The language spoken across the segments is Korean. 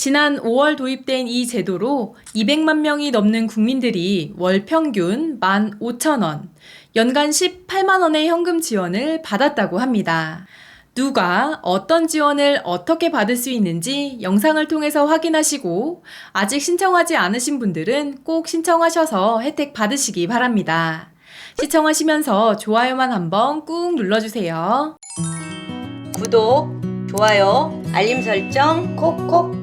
지난 5월 도입된 이 제도로 200만 명이 넘는 국민들이 월 평균 15,000원, 연간 18만 원의 현금 지원을 받았다고 합니다. 누가 어떤 지원을 어떻게 받을 수 있는지 영상을 통해서 확인하시고 아직 신청하지 않으신 분들은 꼭 신청하셔서 혜택 받으시기 바랍니다. 시청하시면서 좋아요만 한번 꾹 눌러주세요. 구독, 좋아요, 알림 설정 콕콕.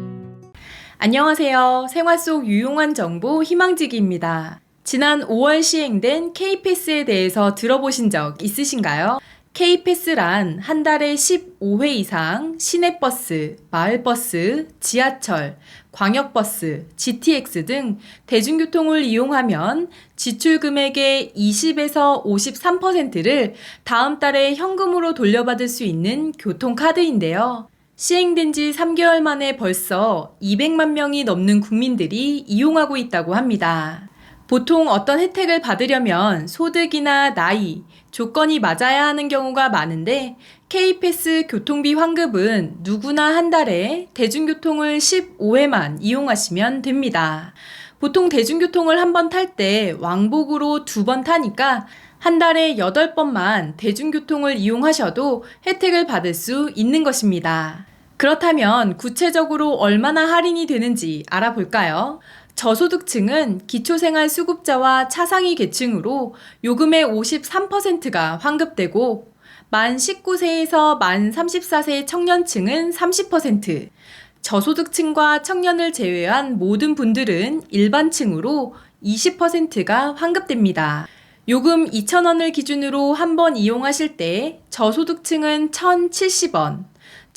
안녕하세요. 생활 속 유용한 정보 희망지기입니다. 지난 5월 시행된 K패스에 대해서 들어보신 적 있으신가요? K패스란 한 달에 15회 이상 시내버스, 마을버스, 지하철, 광역버스, GTX 등 대중교통을 이용하면 지출 금액의 20에서 53%를 다음 달에 현금으로 돌려받을 수 있는 교통카드인데요. 시행된 지 3개월 만에 벌써 200만 명이 넘는 국민들이 이용하고 있다고 합니다. 보통 어떤 혜택을 받으려면 소득이나 나이, 조건이 맞아야 하는 경우가 많은데 K패스 교통비 환급은 누구나 한 달에 대중교통을 15회만 이용하시면 됩니다. 보통 대중교통을 한 번 탈 때 왕복으로 두 번 타니까 한 달에 8번만 대중교통을 이용하셔도 혜택을 받을 수 있는 것입니다. 그렇다면 구체적으로 얼마나 할인이 되는지 알아볼까요? 저소득층은 기초생활수급자와 차상위 계층으로 요금의 53%가 환급되고 만 19세에서 만 34세 청년층은 30%, 저소득층과 청년을 제외한 모든 분들은 일반층으로 20%가 환급됩니다. 요금 2,000원을 기준으로 한 번 이용하실 때 저소득층은 1,070원,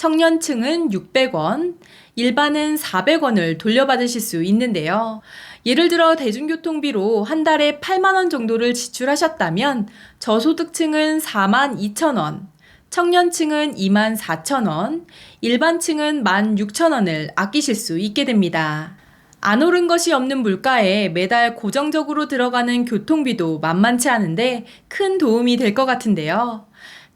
청년층은 600원, 일반은 400원을 돌려받으실 수 있는데요. 예를 들어 대중교통비로 한 달에 8만원 정도를 지출하셨다면 저소득층은 4만 2천원, 청년층은 2만 4천원, 일반층은 1만 6천원을 아끼실 수 있게 됩니다. 안 오른 것이 없는 물가에 매달 고정적으로 들어가는 교통비도 만만치 않은데 큰 도움이 될 것 같은데요.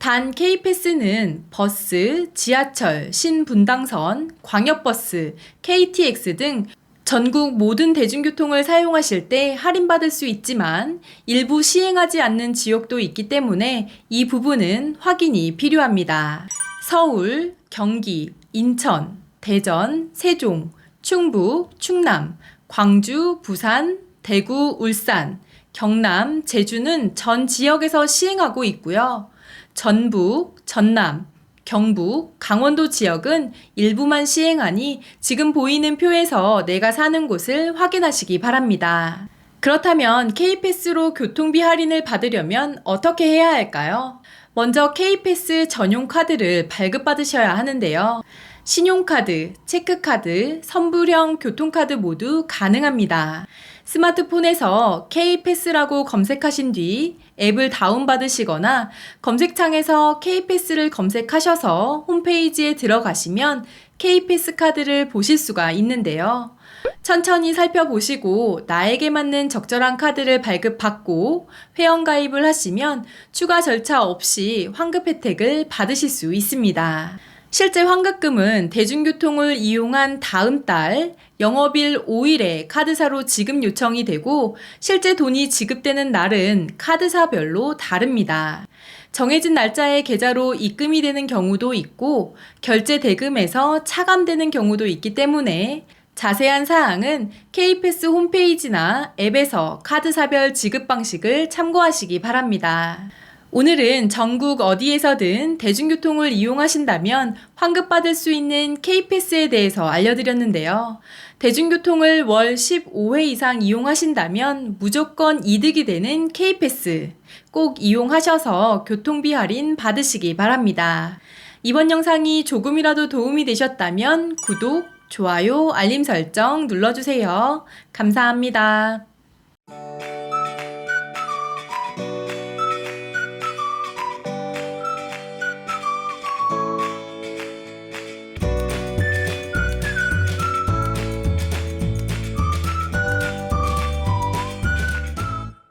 단 K패스는 버스, 지하철, 신분당선, 광역버스, KTX 등 전국 모든 대중교통을 사용하실 때 할인받을 수 있지만 일부 시행하지 않는 지역도 있기 때문에 이 부분은 확인이 필요합니다. 서울, 경기, 인천, 대전, 세종, 충북, 충남, 광주, 부산, 대구, 울산, 경남, 제주는 전 지역에서 시행하고 있고요. 전북, 전남, 경북, 강원도 지역은 일부만 시행하니 지금 보이는 표에서 내가 사는 곳을 확인하시기 바랍니다. 그렇다면 K패스로 교통비 할인을 받으려면 어떻게 해야 할까요? 먼저 K패스 전용 카드를 발급받으셔야 하는데요. 신용카드, 체크카드, 선불형 교통카드 모두 가능합니다. 스마트폰에서 K패스라고 검색하신 뒤 앱을 다운받으시거나 검색창에서 K패스를 검색하셔서 홈페이지에 들어가시면 K패스 카드를 보실 수가 있는데요. 천천히 살펴보시고 나에게 맞는 적절한 카드를 발급받고 회원가입을 하시면 추가 절차 없이 환급 혜택을 받으실 수 있습니다. 실제 환급금은 대중교통을 이용한 다음 달 영업일 5일에 카드사로 지급 요청이 되고 실제 돈이 지급되는 날은 카드사별로 다릅니다. 정해진 날짜에 계좌로 입금이 되는 경우도 있고 결제 대금에서 차감되는 경우도 있기 때문에 자세한 사항은 K패스 홈페이지나 앱에서 카드사별 지급 방식을 참고하시기 바랍니다. 오늘은 전국 어디에서든 대중교통을 이용하신다면 환급받을 수 있는 K패스에 대해서 알려드렸는데요. 대중교통을 월 15회 이상 이용하신다면 무조건 이득이 되는 K패스 꼭 이용하셔서 교통비 할인 받으시기 바랍니다. 이번 영상이 조금이라도 도움이 되셨다면 구독, 좋아요, 알림 설정 눌러주세요. 감사합니다.